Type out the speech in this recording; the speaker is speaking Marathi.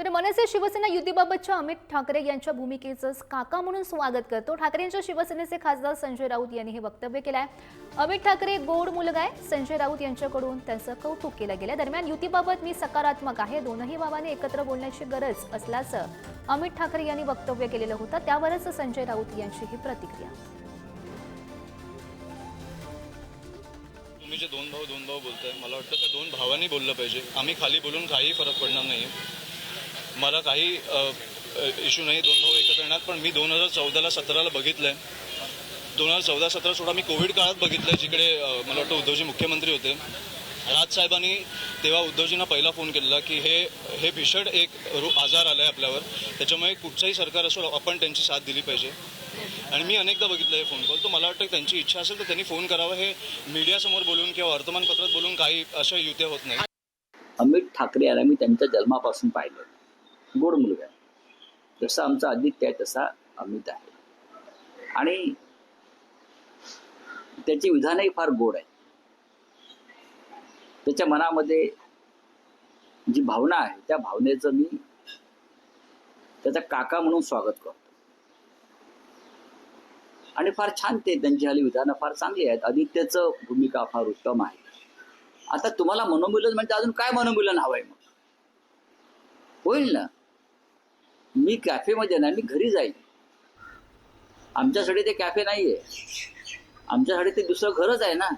तर मनसे शिवसेना युतीबाबतच्या अमित ठाकरे यांच्या भूमिकेचं काका म्हणून स्वागत करतो. ठाकरेंच्या शिवसेनेचे खासदार संजय राऊत यांनी हे वक्तव्य केलं आहे अमित ठाकरे गोड मुलगा आहे. संजय राऊत यांच्याकडून त्यांचं कौतुक केलं गेलं दरम्यान युतीबाबत मी सकारात्मक आहे. दोनही बाबाने एकत्र बोलण्याची गरज असल्याचं अमित ठाकरे यांनी वक्तव्य केलेलं होतं. त्यावरच संजय राऊत यांची ही प्रतिक्रिया. तुम्ही जे दोन भाऊ दोन भाऊ बोलताय मला वाटतं त्या दोन भावांनी बोललं पाहिजे. आम्ही खाली बोलून काही फरक पडणार नाही मला काही इश्यू नाही दोन भाऊ एकत्र येणार पण मी दोन हजार चौदाला सतराला बघितलंय. दोन हजार चौदा सतरा सोळा मी कोविड काळात बघितलंय जिकडे मला वाटतं उद्धवजी मुख्यमंत्री होते. राजसाहेबांनी तेव्हा उद्धवजींना पहिला फोन केलेला की हे हे भीषण एक रो- आजार आलाय आपल्यावर. त्याच्यामुळे कुठचंही सरकार असो आपण त्यांची साथ दिली पाहिजे. आणि मी अनेकदा बघितलं हे फोन कॉल. तर मला वाटतं त्यांची इच्छा असेल तर त्यांनी फोन करावा. हे मीडियासमोर बोलून किंवा वर्तमानपत्रात बोलून काही अशा युत्या होत नाही अमित ठाकरे यांना मी त्यांच्या जन्मापासून पाहिलं. गोड मुलगा आहे. जसा आमचा आदित्य आहे तसा अमित आहे. आणि त्याची विधानही फार गोड आहे. त्याच्या मनामध्ये जी भावना आहे त्या भावनेचं मी त्याचा काका म्हणून स्वागत करतो. आणि फार छान ते त्यांची हल्ली विधानं फार चांगली आहेत. आदित्यचं भूमिका फार उत्तम आहे. आता तुम्हाला मनोमिलन म्हणजे अजून काय मनोमिलन हवंय मग? होईल ना? मी कॅफेमध्ये ना मी घरी जाईल आमच्यासाठी ते कॅफे नाही आहे आमच्यासाठी ते दुसरं घरच आहे ना.